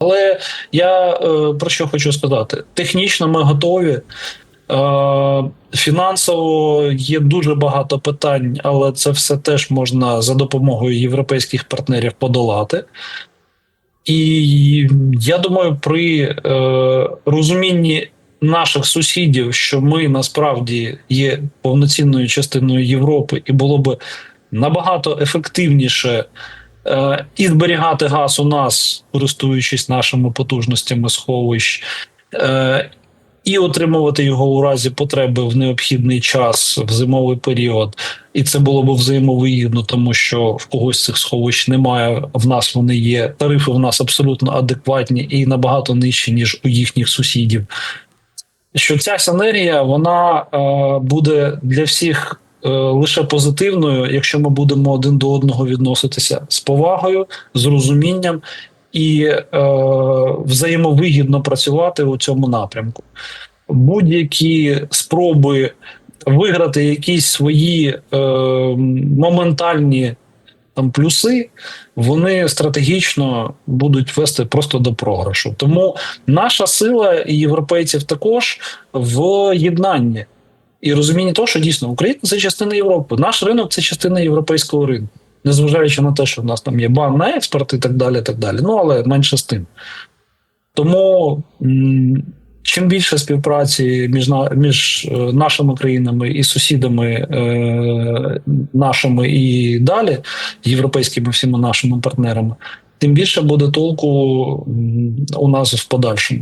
Але я е, про що хочу сказати: технічно ми готові. Е, Фінансово є дуже багато питань, але це все теж можна за допомогою європейських партнерів подолати. І я думаю, при е, розумінні наших сусідів, що ми насправді є повноцінною частиною Європи, і було би набагато ефективніше і зберігати газ у нас, користуючись нашими потужностями сховищ, е, і отримувати його у разі потреби в необхідний час в зимовий період. І це було б взаємовигідно, тому що в когось цих сховищ немає. В нас вони є. Тарифи в нас абсолютно адекватні і набагато нижчі, ніж у їхніх сусідів. Що ця синергія вона е, буде для всіх е, лише позитивною, якщо ми будемо один до одного відноситися з повагою, з розумінням і е, взаємовигідно працювати у цьому напрямку. Будь-які спроби виграти якісь свої е, моментальні там плюси, вони стратегічно будуть вести просто до програшу. Тому наша сила і європейців також в єднанні і розумінні того, що дійсно Україна це частина Європи. Наш ринок це частина європейського ринку, незважаючи на те, що в нас там є бан на експорт і так далі. так далі. Ну але менше з тим. Тому чим більше співпраці між, між е, нашими країнами і сусідами е, нашими і далі, європейськими всіма нашими партнерами, тим більше буде толку у нас в подальшому.